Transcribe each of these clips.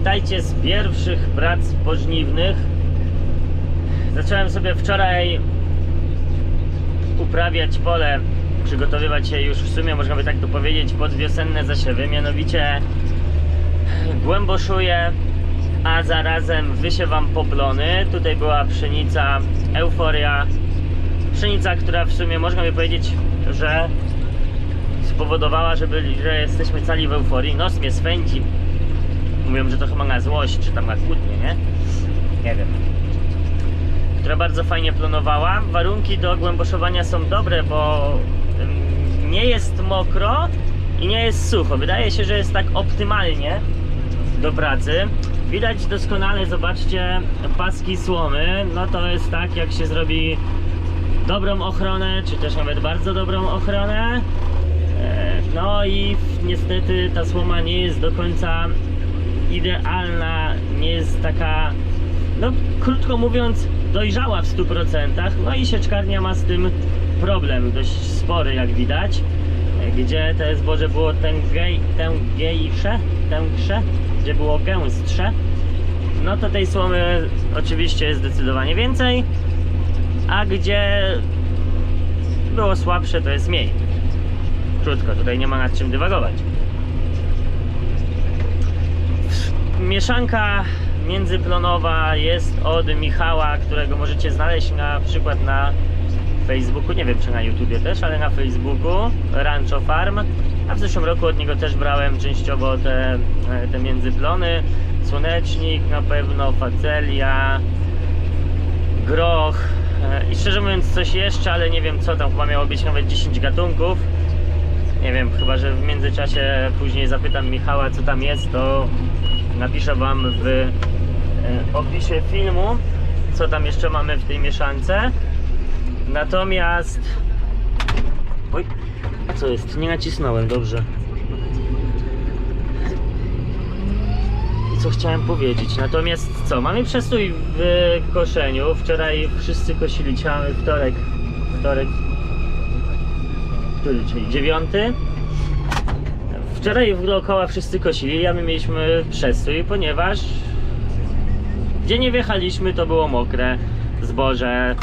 witajcie z pierwszych prac pożniwnych. Zacząłem sobie wczoraj uprawiać pole, przygotowywać się już w sumie, można by tak to powiedzieć, pod wiosenne zasiewy. Mianowicie głęboszuję, a zarazem wysiewam poplony. Tutaj była pszenica Euforia. Pszenica, która w sumie można by powiedzieć, że spowodowała, że, byli, że jesteśmy cali w euforii. Nos mnie swędzi. Mówią, że to chyba na złość, czy tam na kłótnię, nie? Nie wiem. Która bardzo fajnie plonowała. Warunki do głęboszowania są dobre, bo nie jest mokro i nie jest sucho. Wydaje się, że jest tak optymalnie do pracy. Widać doskonale, zobaczcie, paski słomy. No to jest tak, jak się zrobi dobrą ochronę, czy też nawet bardzo dobrą ochronę. E, No i niestety ta słoma nie jest do końca idealna, nie jest taka, no krótko mówiąc, dojrzała w 100%. No i sieczkarnia ma z tym problem dość spory, jak widać. Gdzie te zboże było tęgej, tęgiejsze, tęgsze, gdzie było gęstsze, no to tej słomy oczywiście jest zdecydowanie więcej, a gdzie było słabsze, to jest mniej. Krótko, tutaj nie ma nad czym dywagować. Mieszanka międzyplonowa jest od Michała, którego możecie znaleźć na przykład na Facebooku, nie wiem czy na YouTubie też, ale na Facebooku Rancho Farm. A w zeszłym roku od niego też brałem częściowo te, te międzyplony. Słonecznik na pewno, facelia, groch e, i szczerze mówiąc coś jeszcze, ale nie wiem co tam, chyba miało być nawet 10 gatunków. Nie wiem, chyba że w międzyczasie później zapytam Michała co tam jest, to napiszę wam w e, opisie filmu co tam jeszcze mamy w tej mieszance. Natomiast... Oj, co jest? Nie nacisnąłem, dobrze. co chciałem powiedzieć. Natomiast co, mamy przestój w koszeniu. Wczoraj wszyscy kosili, mamy wtorek. Wtorek. Który, czyli dziewiąty. Wczoraj dookoła wszyscy kosili, a my mieliśmy przestój, ponieważ gdzie nie wjechaliśmy to było mokre zboże.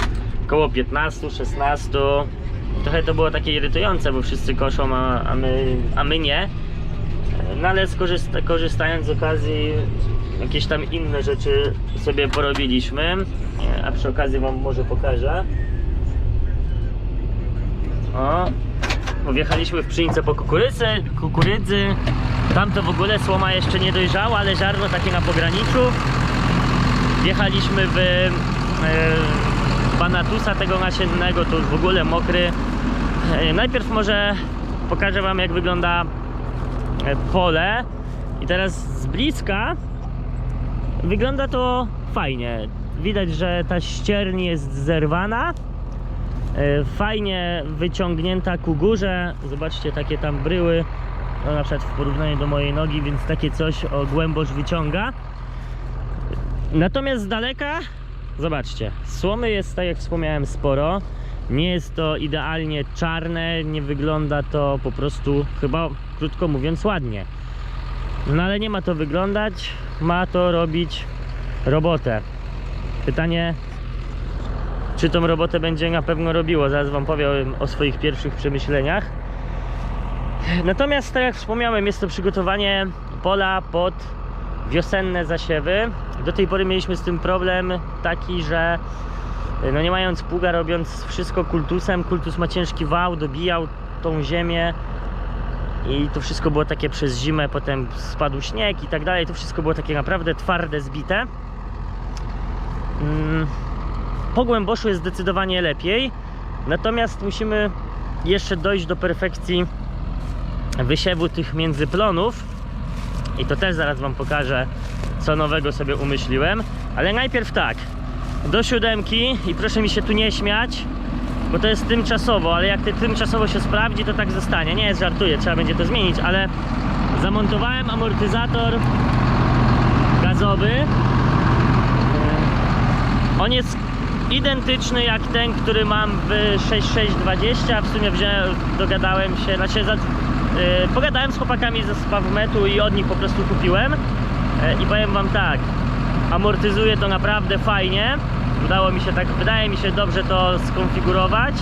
Koło 15, 16. Trochę to było takie irytujące, bo wszyscy koszą, a, a, my, a my nie. No ale skorzysta, korzystając z okazji jakieś tam inne rzeczy sobie porobiliśmy. A przy okazji wam może pokażę. O, wjechaliśmy w pszenicę po kukurydzy, kukurydzy. Tam to w ogóle słoma jeszcze nie dojrzała, ale ziarno takie na pograniczu. Wjechaliśmy w e, banatusa tego nasiennego, to już w ogóle mokry. E, najpierw może pokażę wam jak wygląda e, pole i teraz z bliska wygląda to fajnie. Widać, że ta ścierń jest zerwana. E, Fajnie wyciągnięta ku górze. Zobaczcie, takie tam bryły. No, na przykład w porównaniu do mojej nogi, więc takie coś o głębość wyciąga. Natomiast z daleka, zobaczcie, słomy jest, tak jak wspomniałem, sporo. Nie jest to idealnie czarne, nie wygląda to po prostu, chyba krótko mówiąc, ładnie. No ale nie ma to wyglądać, ma to robić robotę. Pytanie, czy tą robotę będzie na pewno robiło, zaraz Wam powiem o swoich pierwszych przemyśleniach. Natomiast, tak jak wspomniałem, jest to przygotowanie pola pod wiosenne zasiewy. Do tej pory mieliśmy z tym problem taki, że no nie mając pługa, robiąc wszystko kultusem, kultus ma ciężki wał, dobijał tą ziemię i to wszystko było takie przez zimę, potem spadł śnieg i tak dalej, to wszystko było takie naprawdę twarde, zbite. Mm, Po głęboszu jest zdecydowanie lepiej, natomiast musimy jeszcze dojść do perfekcji wysiewu tych międzyplonów i to też zaraz Wam pokażę, co nowego sobie umyśliłem. Ale najpierw tak, do siódemki i proszę mi się tu nie śmiać, bo to jest tymczasowo, ale jak to tymczasowo się sprawdzi, to tak zostanie. Nie, żartuję, trzeba będzie to zmienić, ale zamontowałem amortyzator gazowy. On jest identyczny jak ten, który mam w 6620. W sumie wziąłem, dogadałem się, znaczy za, yy, pogadałem z chłopakami ze Spawmetu i od nich po prostu kupiłem. E, I powiem wam tak, amortyzuje to naprawdę fajnie. Udało mi się tak, wydaje mi się dobrze to skonfigurować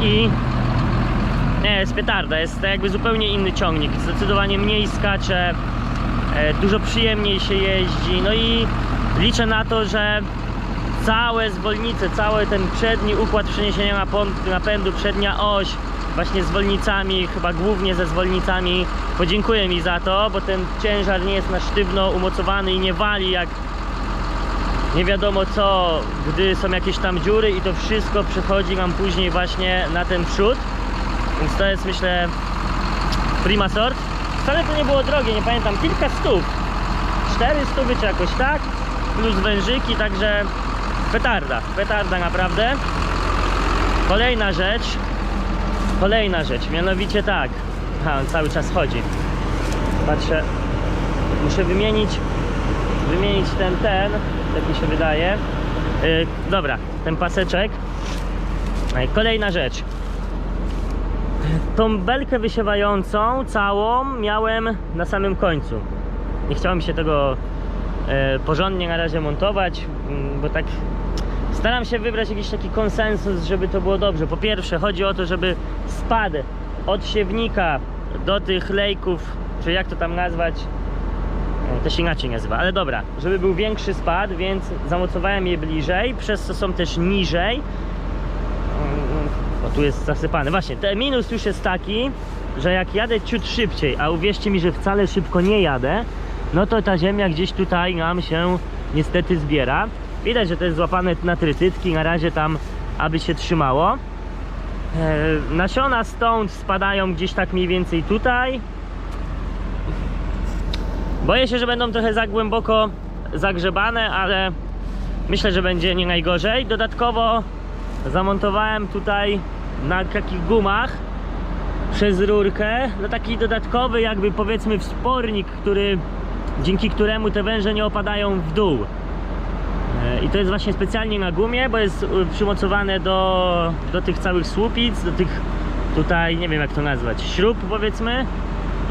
i nie, jest petarda, jest to jakby zupełnie inny ciągnik, zdecydowanie mniej skacze, e, dużo przyjemniej się jeździ, no i liczę na to, że całe zwolnice, cały ten przedni układ przeniesienia napędu, przednia oś, właśnie zwolnicami, chyba głównie ze zwolnicami, podziękuję mi za to, bo ten ciężar nie jest na sztywno umocowany i nie wali jak nie wiadomo co, gdy są jakieś tam dziury i to wszystko przechodzi nam później właśnie na ten przód. Więc to jest myślę prima sort. Wcale to nie było drogie, nie pamiętam, kilka stów. 400 czy jakoś tak, plus wężyki, także petarda, petarda naprawdę. Kolejna rzecz, kolejna rzecz, mianowicie tak, on cały czas chodzi. Patrzę, muszę wymienić, wymienić ten, ten, tak mi się wydaje. Yy, dobra, ten paseczek. Ej, Kolejna rzecz. Tą belkę wysiewającą całą miałem na samym końcu. Nie chciało mi się tego e, porządnie na razie montować, mm, bo tak staram się wybrać jakiś taki konsensus, żeby to było dobrze. Po pierwsze chodzi o to, żeby spad od siewnika do tych lejków, czy jak to tam nazwać, to się inaczej nazywa, ale dobra, żeby był większy spad, więc zamocowałem je bliżej, przez co są też niżej. O, tu jest zasypany. Właśnie, ten minus już jest taki, że jak jadę ciut szybciej, a uwierzcie mi, że wcale szybko nie jadę, no to ta ziemia gdzieś tutaj nam się niestety zbiera. Widać, że to jest złapane na trytytki, na razie tam, aby się trzymało. E, nasiona stąd spadają gdzieś tak mniej więcej tutaj. Boję się, że będą trochę za głęboko zagrzebane, ale myślę, że będzie nie najgorzej. Dodatkowo zamontowałem tutaj na takich gumach przez rurkę no taki dodatkowy jakby powiedzmy wspornik, który dzięki któremu te węże nie opadają w dół. I to jest właśnie specjalnie na gumie, bo jest y, przymocowane do, do tych całych słupic, do tych tutaj, nie wiem jak to nazwać, śrub powiedzmy.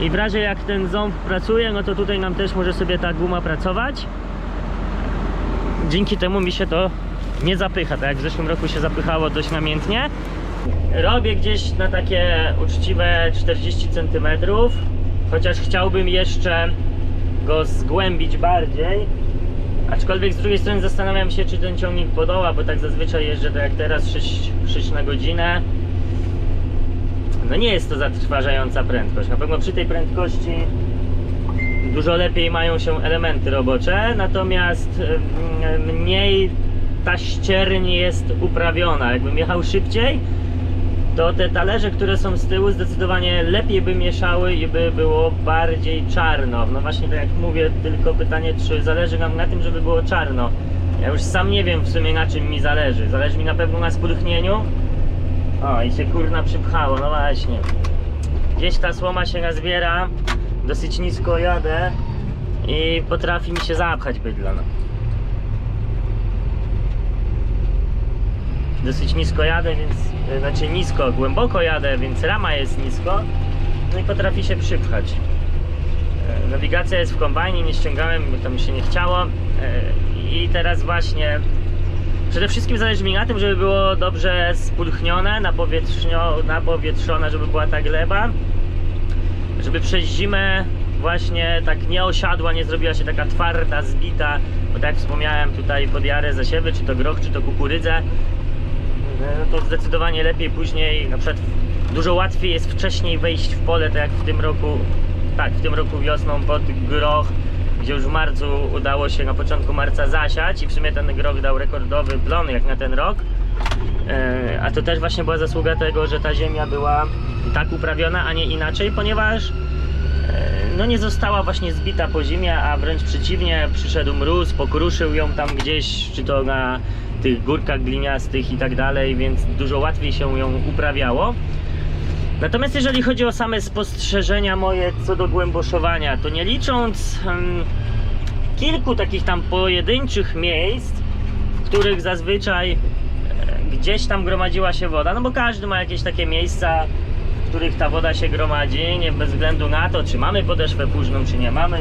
I w razie jak ten ząb pracuje, no to tutaj nam też może sobie ta guma pracować. Dzięki temu mi się to nie zapycha, tak jak w zeszłym roku się zapychało dość namiętnie. Robię gdzieś na takie uczciwe 40 cm, chociaż chciałbym jeszcze go zgłębić bardziej. Aczkolwiek z drugiej strony zastanawiam się, czy ten ciągnik podoła, bo tak zazwyczaj jeżdżę tak jak teraz 6, 6 na godzinę. No nie jest to zatrważająca prędkość. Na pewno przy tej prędkości dużo lepiej mają się elementy robocze, natomiast mm, mniej ta ścierń jest uprawiona. Jakbym jechał szybciej, to te talerze, które są z tyłu zdecydowanie lepiej by mieszały i by było bardziej czarno. No właśnie tak jak mówię, tylko pytanie, czy zależy nam na tym, żeby było czarno. Ja już sam nie wiem w sumie na czym mi zależy. Zależy mi na pewno na spulchnieniu. O, i się kurna przypchało, no właśnie. Gdzieś ta słoma się nazbiera, dosyć nisko jadę i potrafi mi się zapchać bydla. Dosyć nisko jadę, więc e, znaczy nisko, głęboko jadę, więc rama jest nisko, no i potrafi się przypchać. E, Nawigacja jest w kombajnie, nie ściągałem, bo to mi się nie chciało. E, I teraz właśnie przede wszystkim zależy mi na tym, żeby było dobrze spulchnione, napowietrzone, żeby była ta gleba, żeby przez zimę właśnie tak nie osiadła, nie zrobiła się taka twarda, zbita, bo tak jak wspomniałem tutaj pod jarę zasiewy, czy to groch, czy to kukurydzę, to zdecydowanie lepiej później, na przykład dużo łatwiej jest wcześniej wejść w pole, tak jak w tym roku, tak, w tym roku wiosną pod groch, gdzie już w marcu udało się na początku marca zasiać i w sumie ten groch dał rekordowy plon jak na ten rok. E, A to też właśnie była zasługa tego, że ta ziemia była tak uprawiona, a nie inaczej, ponieważ e, no nie została właśnie zbita po zimie, a wręcz przeciwnie, przyszedł mróz, pokruszył ją tam gdzieś, czy to na tych górkach gliniastych i tak dalej, więc dużo łatwiej się ją uprawiało. Natomiast jeżeli chodzi o same spostrzeżenia moje co do głęboszowania, to nie licząc em, kilku takich tam pojedynczych miejsc, w których zazwyczaj e, gdzieś tam gromadziła się woda, no bo każdy ma jakieś takie miejsca, w których ta woda się gromadzi, nie bez względu na to, czy mamy podeszwę późną, czy nie mamy.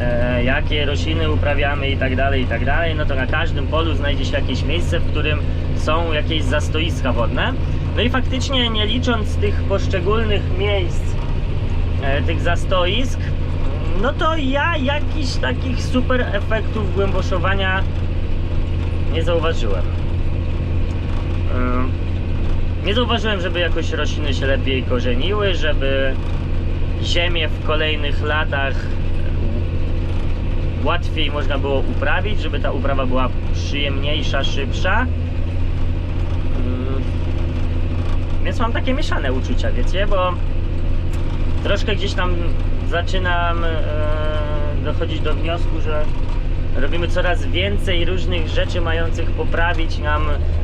E, jakie rośliny uprawiamy i tak dalej, i tak dalej, no to na każdym polu znajdzie się jakieś miejsce, w którym są jakieś zastoiska wodne. No i faktycznie nie licząc tych poszczególnych miejsc, e, tych zastoisk, no to ja jakichś takich super efektów głęboszowania nie zauważyłem. Ym, Nie zauważyłem, żeby jakoś rośliny się lepiej korzeniły, żeby ziemię w kolejnych latach łatwiej można było uprawić, żeby ta uprawa była przyjemniejsza, szybsza. Ym, Więc mam takie mieszane uczucia, wiecie, bo troszkę gdzieś tam zaczynam e, dochodzić do wniosku, że robimy coraz więcej różnych rzeczy mających poprawić nam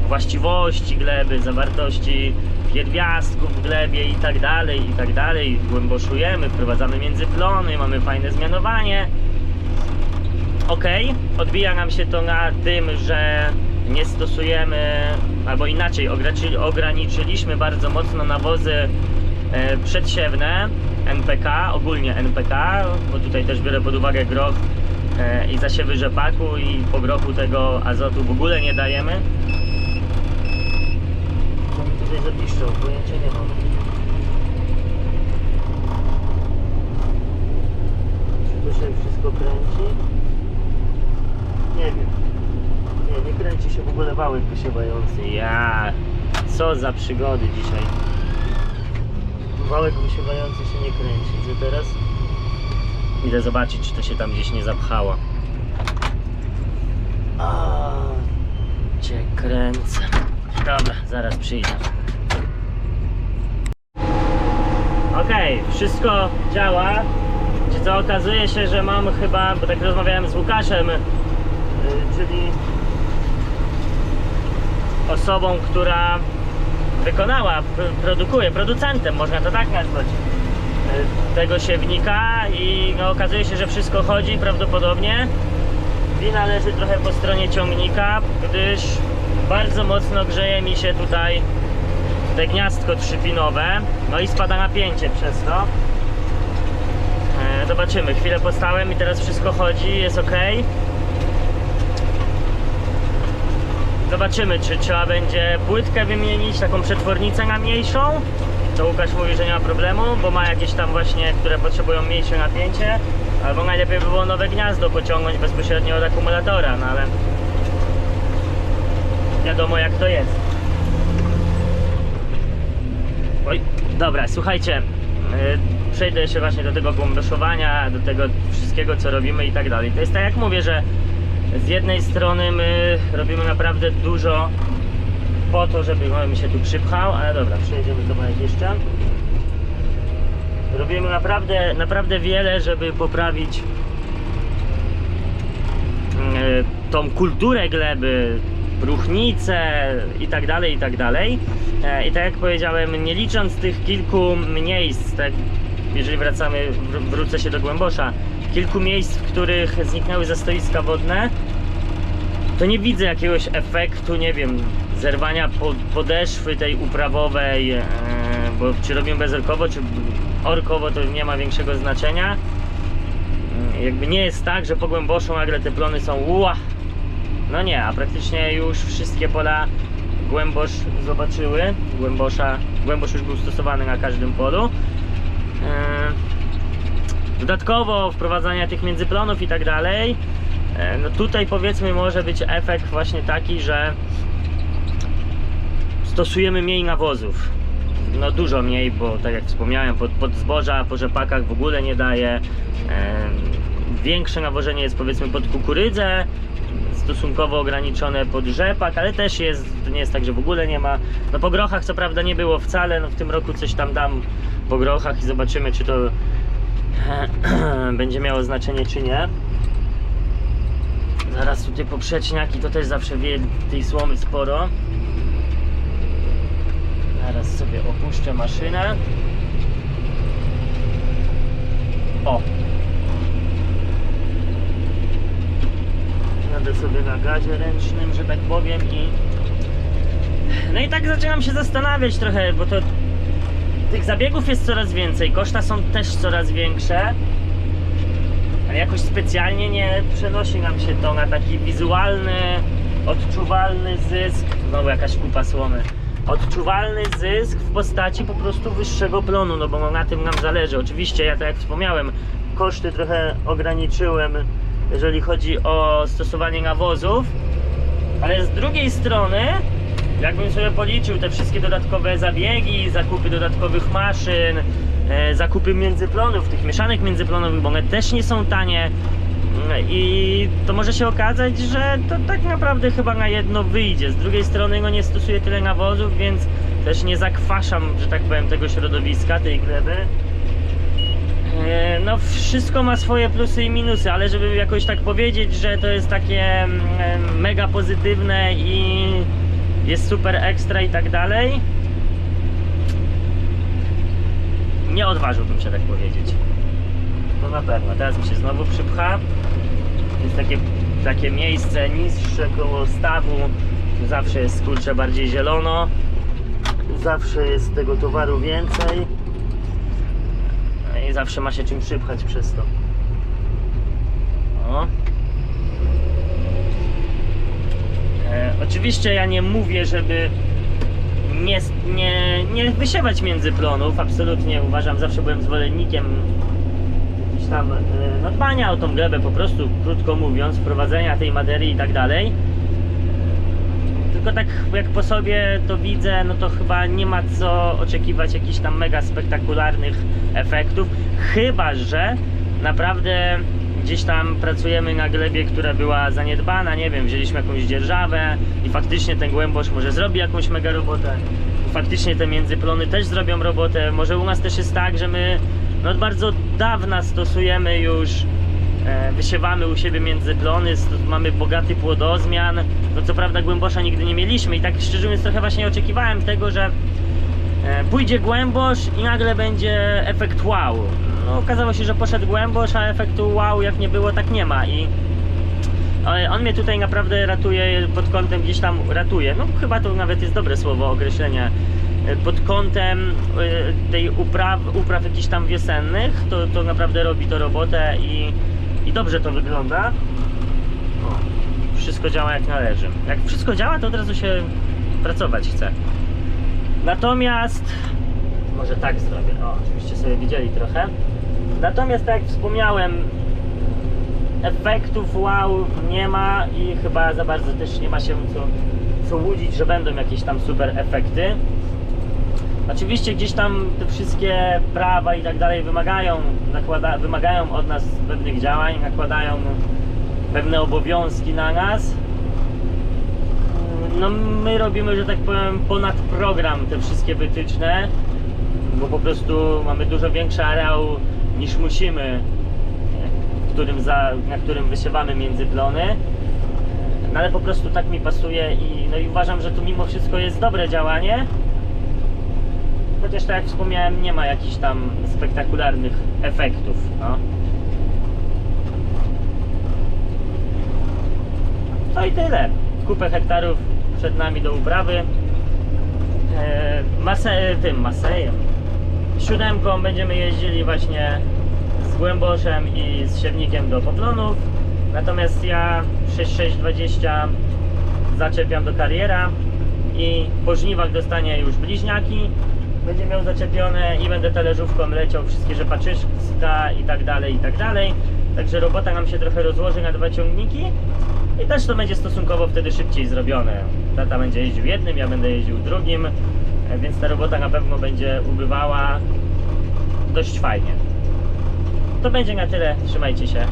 właściwości gleby, zawartości pierwiastków w glebie i tak dalej, i tak dalej. Głęboszujemy, wprowadzamy międzyplony, mamy fajne zmianowanie. Ok, odbija nam się to na tym, że nie stosujemy, albo inaczej, ograniczy- ograniczyliśmy bardzo mocno nawozy e, przedsiewne NPK, ogólnie NPK, bo tutaj też biorę pod uwagę groch e, i zasiewy rzepaku i po grochu tego azotu w ogóle nie dajemy. Co mi tutaj zapiszczą? Pojęcia nie mam. Czy to się wszystko kręci? Nie wiem. Nie, nie kręci się w ogóle wałek wysiewający. Ja, co za przygody dzisiaj. Wałek wysiewający się nie kręci. Co teraz? Idę zobaczyć, czy to się tam gdzieś nie zapchało. O, cię kręcę. Dobra, zaraz przyjdę. Okej, wszystko działa. Co okazuje się, że mam chyba, bo tak rozmawiałem z Łukaszem, y, czyli osobą, która wykonała, pr- produkuje, producentem, można to tak nazwać, y, tego siewnika i no, okazuje się, że wszystko chodzi prawdopodobnie. Wina leży trochę po stronie ciągnika, gdyż bardzo mocno grzeje mi się tutaj te gniazdko trzypinowe, no i spada napięcie przez to. E, Zobaczymy, chwilę postałem i teraz wszystko chodzi, jest ok. Zobaczymy, czy trzeba będzie płytkę wymienić, taką przetwornicę na mniejszą. To Łukasz mówi, że nie ma problemu, bo ma jakieś tam właśnie, które potrzebują mniejsze napięcie. Albo najlepiej by było nowe gniazdo pociągnąć bezpośrednio od akumulatora, no ale wiadomo jak to jest. Oj, dobra, słuchajcie, yy, przejdę jeszcze właśnie do tego głęboszowania, do tego wszystkiego co robimy i tak dalej. To jest tak jak mówię, że z jednej strony my robimy naprawdę dużo po to, żeby mi się tu przypchał, ale dobra, przejedziemy zobaczyć jeszcze. Robimy naprawdę, naprawdę wiele, żeby poprawić yy, tą kulturę gleby, próchnicę i tak dalej, i tak dalej. E, I tak jak powiedziałem, nie licząc tych kilku miejsc, tak, jeżeli wracamy, wr- wrócę się do Głębosza, kilku miejsc, w których zniknęły zastoiska wodne, to nie widzę jakiegoś efektu, nie wiem, zerwania po, podeszwy tej uprawowej, e, bo czy robimy bezorkowo, czy orkowo, to nie ma większego znaczenia. Mm, Jakby nie jest tak, że po Głęboszu nagle te plony są ła, no nie, a praktycznie już wszystkie pola głębosz zobaczyły. Głębosza, głębosz już był stosowany na każdym polu. Dodatkowo wprowadzania tych międzyplonów i tak dalej. e, No tutaj powiedzmy może być efekt właśnie taki, że stosujemy mniej nawozów. No dużo mniej, bo tak jak wspomniałem, pod, pod zboża, po rzepakach w ogóle nie daje. Em, Większe nawożenie jest powiedzmy pod kukurydzę, stosunkowo ograniczone pod rzepak, ale też jest, to nie jest tak, że w ogóle nie ma. No po grochach co prawda nie było wcale, no w tym roku coś tam dam po grochach i zobaczymy czy to będzie miało znaczenie czy nie. Zaraz tutaj poprzeczniaki to też zawsze wie tej słomy sporo. Zaraz sobie opuszczę maszynę. O! Jadę sobie na gazie ręcznym, że tak powiem i... No i tak zaczynam się zastanawiać trochę, bo to... Tych zabiegów jest coraz więcej, koszta są też coraz większe. ale jakoś specjalnie nie przenosi nam się to na taki wizualny, odczuwalny zysk. Znowu jakaś kupa słomy. Odczuwalny zysk w postaci po prostu wyższego plonu, no bo na tym nam zależy. Oczywiście ja tak jak wspomniałem, koszty trochę ograniczyłem, jeżeli chodzi o stosowanie nawozów, ale z drugiej strony, jakbym sobie policzył te wszystkie dodatkowe zabiegi, zakupy dodatkowych maszyn, e, zakupy międzyplonów, tych mieszanych międzyplonowych, bo one też nie są tanie. I to może się okazać, że to tak naprawdę chyba na jedno wyjdzie. Z drugiej strony no nie stosuję tyle nawozów, więc też nie zakwaszam, że tak powiem, tego środowiska, tej gleby. E, No wszystko ma swoje plusy i minusy, ale żeby jakoś tak powiedzieć, że to jest takie mm, mega pozytywne i jest super ekstra i tak dalej, nie odważyłbym się tak powiedzieć. To na pewno. Teraz mi się znowu przypcha. Jest takie, takie miejsce niższe koło stawu. Zawsze jest kurczę bardziej zielono. Zawsze jest tego towaru więcej. I zawsze ma się czym przypchać przez to. O. E, oczywiście ja nie mówię, żeby nie, nie, nie wysiewać międzyplonów. Absolutnie uważam, zawsze byłem zwolennikiem jakichś tam e, no, dbania o tą glebę, po prostu krótko mówiąc, wprowadzenia tej materii i tak dalej. Tylko tak jak po sobie to widzę, no to chyba nie ma co oczekiwać jakichś tam mega spektakularnych efektów, chyba że naprawdę gdzieś tam pracujemy na glebie, która była zaniedbana, nie wiem, wzięliśmy jakąś dzierżawę i faktycznie ten głębosz może zrobi jakąś mega robotę. Faktycznie te międzyplony też zrobią robotę. Może u nas też jest tak, że my no, od bardzo dawna stosujemy już E, wysiewamy u siebie międzyplony, mamy bogaty płodozmian. No co prawda głębosza nigdy nie mieliśmy i tak szczerze mówiąc trochę właśnie oczekiwałem tego, że e, pójdzie głębosz i nagle będzie efekt wow. No okazało się, że poszedł głębosz, a efektu wow jak nie było, tak nie ma i on mnie tutaj naprawdę ratuje pod kątem gdzieś tam ratuje. No chyba to nawet jest dobre słowo określenie. Pod kątem e, tej upraw, upraw jakichś tam wiosennych, to, to naprawdę robi to robotę i, i dobrze to wygląda. Wszystko działa jak należy. Jak wszystko działa, to od razu się pracować chce. Natomiast może tak zrobię. O, żebyście sobie widzieli trochę. Natomiast tak jak wspomniałem, efektów wow nie ma i chyba za bardzo też nie ma się co, co łudzić, że będą jakieś tam super efekty. Oczywiście gdzieś tam te wszystkie prawa i tak dalej wymagają, nakłada, wymagają od nas pewnych działań, nakładają pewne obowiązki na nas. No my robimy, że tak powiem, ponad program te wszystkie wytyczne, bo po prostu mamy dużo większy areał niż musimy w którym za, na którym wysiewamy międzyplony. No ale po prostu tak mi pasuje i, no i uważam, że tu mimo wszystko jest dobre działanie. Chociaż tak jak wspomniałem, nie ma jakichś tam spektakularnych efektów. No. No i tyle. Kupę hektarów przed nami do uprawy. E, mase, tym masejem. Siódemką będziemy jeździli właśnie z głęboszem i z siewnikiem do poplonów. Natomiast ja 6620 zaczepiam do kariera i po żniwach dostanie już bliźniaki. Będzie miał zaczepione i będę talerzówką leciał wszystkie rzepaczyska i tak dalej, i tak dalej. Także robota nam się trochę rozłoży na dwa ciągniki i też to będzie stosunkowo wtedy szybciej zrobione. Tata będzie jeździł jednym, ja będę jeździł drugim, więc ta robota na pewno będzie ubywała dość fajnie. To będzie na tyle. Trzymajcie się.